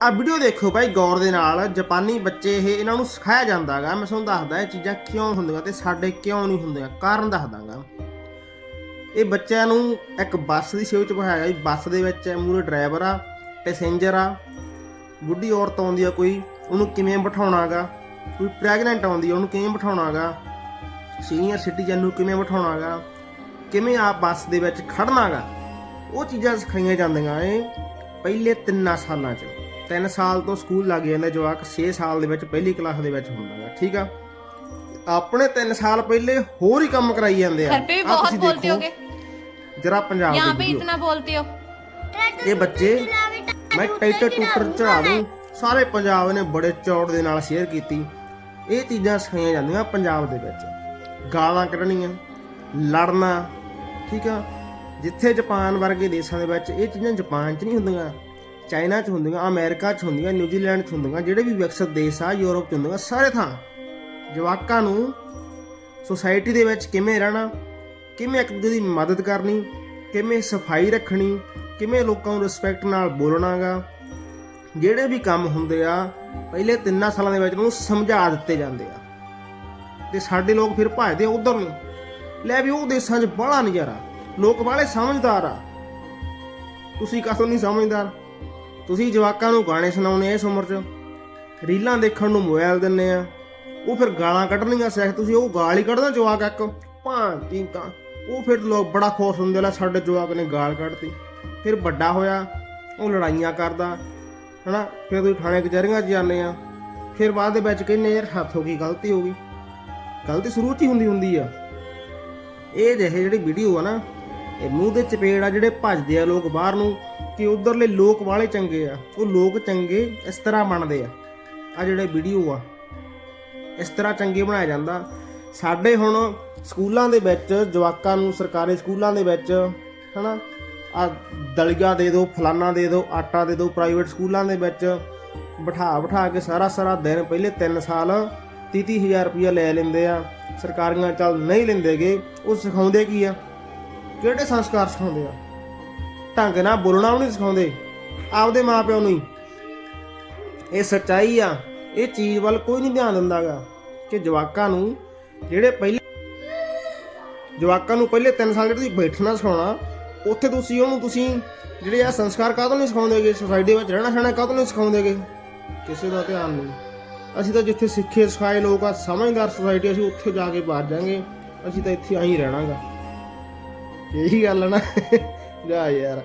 ਆ ਵੀਡੀਓ ਦੇਖੋ ਭਾਈ ਗੌਰ ਦੇ ਨਾਲ, ਜਾਪਾਨੀ ਬੱਚੇ ਇਹ ਇਹਨਾਂ ਨੂੰ ਸਿਖਾਇਆ ਜਾਂਦਾਗਾ। ਮੈਂ ਤੁਹਾਨੂੰ ਦੱਸਦਾ, ਇਹ ਚੀਜ਼ਾਂ ਕਿਉਂ ਹੁੰਦੀਆਂ ਤੇ ਸਾਡੇ ਕਿਉਂ ਨਹੀਂ ਹੁੰਦੀਆਂ, ਕਾਰਨ ਦੱਸਦਾਗਾ। ਇਹ ਬੱਚਿਆਂ ਨੂੰ ਇੱਕ ਬੱਸ ਦੀ ਸੇਵਾ ਚ ਬਿਠਾਇਆ ਜੀ। ਬੱਸ ਦੇ ਵਿੱਚ ਮੂਰੇ ਡਰਾਈਵਰ ਆ, ਪੈਸੇਂਜਰ ਆ, ਬੁੱਢੀ ਔਰਤ ਆਉਂਦੀ ਆ ਕੋਈ, ਉਹਨੂੰ ਕਿਵੇਂ ਬਿਠਾਉਣਾਗਾ? ਕੋਈ ਪ੍ਰੈਗਨੈਂਟ ਆਉਂਦੀ ਆ, ਉਹਨੂੰ ਕਿਵੇਂ ਬਿਠਾਉਣਾਗਾ? ਸੀਨੀਅਰ ਸਿਟੀਜ਼ਨ ਨੂੰ ਕਿਵੇਂ ਬਿਠਾਉਣਾਗਾ? ਕਿਵੇਂ ਆ ਬੱਸ ਦੇ ਵਿੱਚ ਖੜਨਾਗਾ ਉਹ ਚੀਜ਼ਾਂ ਸਿਖਾਈਆਂ ਜਾਂਦੀਆਂ ਏ ਪਹਿਲੇ ਤਿੰਨਾਂ ਸਾਲਾਂ 'ਚ। ਤਿੰਨ ਸਾਲ ਤੋਂ ਸਕੂਲ ਲੱਗ ਜਾਂਦਾ ਜਵਾਕ 6 ਸਾਲ ਦੇ ਵਿੱਚ ਪਹਿਲੀ ਕਲਾਸ ਦੇ ਵਿੱਚ ਹੁੰਦਾ ਹੈ ਠੀਕ ਆ? ਆਪਣੇ 3 ਸਾਲ ਪਹਿਲੇ ਹੋਰ ਹੀ ਕੰਮ ਕਰਾਈ ਜਾਂਦੇ ਆ। ਫਿਰ ਵੀ ਬਹੁਤ ਬੋਲਦੇ ਹੋਗੇ। ਜਰਾ ਪੰਜਾਬ ਯਹਾਂ ਪੇ ਇਤਨਾ ਬੋਲਤੇ ਹੋ। ਇਹ ਬੱਚੇ ਮੈਂ ਟਾਈਟਰ ਟੂਟਰ ਚੜਾ ਦੂੰ ਸਾਰੇ ਪੰਜਾਬ ਨੇ ਬੜੇ ਚੌੜ ਦੇ ਨਾਲ ਸ਼ੇਅਰ ਕੀਤੀ। ਇਹ ਚੀਜ਼ਾਂ ਸਿਖਾਈਆਂ ਜਾਂਦੀਆਂ ਪੰਜਾਬ ਦੇ ਵਿੱਚ। ਗਾਲਾਂ ਕੱਢਣੀਆਂ ਲੜਨਾ ਠੀਕ ਆ? ਜਿੱਥੇ ਜਪਾਨ ਵਰਗੇ ਦੇਸ਼ਾਂ ਦੇ ਵਿੱਚ ਇਹ ਚੀਜ਼ਾਂ ਜਪਾਨ 'ਚ ਨਹੀਂ ਹੁੰਦੀਆਂ। ਚਾਈਨਾ 'ਚ ਹੁੰਦੀਆਂ, ਅਮਰੀਕਾ 'ਚ ਹੁੰਦੀਆਂ, ਨਿਊਜ਼ੀਲੈਂਡ 'ਚ ਹੁੰਦੀਆਂ, ਜਿਹੜੇ ਵੀ ਵਿਕਸਿਤ ਦੇਸ਼ ਆ, ਯੂਰਪ 'ਚ ਹੁੰਦੀਆਂ, ਸਾਰੇ ਥਾਂ। ਜਵਾਕਾਂ ਨੂੰ ਸੋਸਾਇਟੀ ਦੇ ਵਿੱਚ ਕਿਵੇਂ ਰਹਿਣਾ, ਕਿਵੇਂ ਇੱਕ ਦੂਜੇ ਦੀ ਮਦਦ ਕਰਨੀ, ਕਿਵੇਂ ਸਫ਼ਾਈ ਰੱਖਣੀ, ਕਿਵੇਂ ਲੋਕਾਂ ਨੂੰ ਰਿਸਪੈਕਟ ਨਾਲ ਬੋਲਣਾਗਾ, ਜਿਹੜੇ ਵੀ ਕੰਮ ਹੁੰਦੇ ਆ, ਪਹਿਲੇ ਤਿੰਨਾਂ ਸਾਲਾਂ ਦੇ ਵਿੱਚ ਉਹਨੂੰ ਸਮਝਾ ਦਿੱਤੇ ਜਾਂਦੇ ਆ। ਤੇ ਸਾਡੇ ਲੋਕ ਫਿਰ ਭਜਦੇ ਉਧਰ ਨੂੰ। ਲੈ ਵੀ ਉਹ ਦੇਸ਼ਾਂ 'ਚ ਬੜਾ ਨਜ਼ਾਰਾ। ਲੋਕ ਬਾਹਲੇ ਸਮਝਦਾਰ ਆ। ਤੁਸੀਂ ਕਾਹਤੋਂ ਨਹੀਂ ਸਮਝਦਾਰ? ਤੁਸੀਂ ਜਵਾਕਾਂ ਨੂੰ ਗਾਣੇ ਸੁਣਾਉਣੇ ਇਸ ਉਮਰ 'ਚ? ਰੀਲਾਂ ਦੇਖਣ ਨੂੰ ਮੋਬਾਈਲ ਦਿੰਨੇ ਆ। ਉਹ ਫਿਰ ਗਾਲਾਂ ਕੱਢਣੀਆਂ ਸਿੱਖ ਤੁਸੀਂ ਉਹ ਗਾਲ ਹੀ ਕੱਢਦਾ ਜਵਾਕ ਇੱਕ। ਭਾਂ ਟੀਕਾਂ ਉਹ ਫਿਰ ਲੋਕ ਬੜਾ ਖੁਸ਼ ਹੁੰਦੇ, ਲੈ ਸਾਡੇ ਜਵਾਕ ਨੇ ਗਾਲ ਕੱਢਤੀ। ਫਿਰ ਵੱਡਾ ਹੋਇਆ, ਉਹ ਲੜਾਈਆਂ ਕਰਦਾ, ਹਨਾ? ਫਿਰ ਤੁਸੀਂ ਥਾਣੇ ਕਚਹਿਰੀਆਂ 'ਚ ਜਾਂਦੇ ਆ। ਫਿਰ ਬਾਅਦ ਦੇ ਵਿੱਚ ਕਹਿੰਦੇ, ਯਾਰ, ਹੱਥ ਹੋ ਗਈ, ਗਲਤੀ ਹੋ ਗਈ। ਗਲਤੀ ਸ਼ੁਰੂ 'ਚ ਹੀ ਹੁੰਦੀ ਹੁੰਦੀ ਆ। ਇਹ ਜਿਹੇ ਜਿਹੜੀ ਵੀਡੀਓ ਆ ਨਾ ਇਹ ਮੂੰਹ ਦੇ ਚਪੇੜ ਆ ਜਿਹੜੇ ਭੱਜਦੇ ਆ ਲੋਕ ਬਾਹਰ ਨੂੰ ਕਿ ਉਧਰਲੇ ਲੋਕ ਵਾਲੇ ਚੰਗੇ ਆ। ਉਹ ਲੋਕ ਚੰਗੇ ਇਸ ਤਰ੍ਹਾਂ ਬਣਦੇ ਆ। ਆ ਜਿਹੜੇ ਵੀਡੀਓ ਆ, ਇਸ ਤਰ੍ਹਾਂ ਚੰਗੇ ਬਣਾਇਆ ਜਾਂਦਾ। ਸਾਡੇ ਹੁਣ ਸਕੂਲਾਂ ਦੇ ਵਿੱਚ ਜਵਾਕਾਂ ਨੂੰ ਸਰਕਾਰੀ ਸਕੂਲਾਂ ਦੇ ਵਿੱਚ, ਹਨਾ ਆ ਦਲੀਆ ਦੇ ਦਿਓ, ਫਲਾਨਾ ਦੇ ਦਿਓ, ਆਟਾ ਦੇ ਦਿਓ ਪ੍ਰਾਈਵੇਟ ਸਕੂਲਾਂ ਦੇ ਵਿੱਚ ਬਿਠਾ ਬਿਠਾ ਕੇ ਸਾਰਾ ਸਾਰਾ ਦਿਨ, ਪਹਿਲੇ 3 ਸਾਲ 30 ਹਜ਼ਾਰ ਰੁਪਇਆ ਲੈ ਲੈਂਦੇ ਆ। ਸਰਕਾਰੀਆਂ ਚੱਲ ਨਹੀਂ ਲੈਂਦੇਗੇ। ਉਹ ਸਿਖਾਉਂਦੇ ਕੀ ਆ? ਕਿਹੜੇ ਸੰਸਕਾਰ ਸਿਖਾਉਂਦੇ ਆ? ਢੰਗ ਨਾਲ ਬੋਲਣਾ ਵੀ ਨਹੀਂ ਸਿਖਾਉਂਦੇ। ਆਪਦੇ ਮਾਪਿਆਂ ਨੂੰ ਹੀ। ਇਹ ਸੱਚਾਈ ਆ। ਇਹ ਚੀਜ਼ ਵੱਲ ਕੋਈ ਨਹੀਂ ਧਿਆਨ ਦਿੰਦਾਗਾ ਕਿ ਜਵਾਕਾਂ ਨੂੰ ਜਿਹੜੇ ਪਹਿਲੇ ਜਵਾਕਾਂ ਨੂੰ ਪਹਿਲੇ 3 ਸਾਲ ਜਿਹੜੇ ਤੁਸੀਂ ਬੈਠਣਾ ਸਿਖਾਉਣਾ, ਉੱਥੇ ਤੁਸੀਂ ਉਹਨੂੰ ਤੁਸੀਂ ਜਿਹੜੇ ਆ ਸੰਸਕਾਰ ਕਾਹਤੋਂ ਨਹੀਂ ਸਿਖਾਉਂਦੇਗੇ ਸੋਸਾਇਟੀ ਵਿੱਚ ਰਹਿਣਾ ਸਹਿਣਾ ਕਾਹਤੋਂ ਨਹੀਂ ਸਿਖਾਉਂਦੇਗੇ ਕਿਸੇ ਦਾ ਧਿਆਨ ਨਹੀਂ। ਅਸੀਂ ਤਾਂ ਜਿੱਥੇ ਸਿੱਖੇ, ਸਿਖਾਏ ਲੋਕ ਆ, ਸਮਝਦਾਰ ਸੋਸਾਇਟੀ ਅਸੀਂ ਉੱਥੇ ਜਾ ਕੇ ਬਾਹਰ ਜਾਾਂਗੇ ਅਸੀਂ ਤਾਂ ਇੱਥੇ ਆਹੀ ਰਹਿਣਾਗਾ। ਇਹੀ ਗੱਲ ਆ ਨਾ। ਜਾ ਯਾਰ।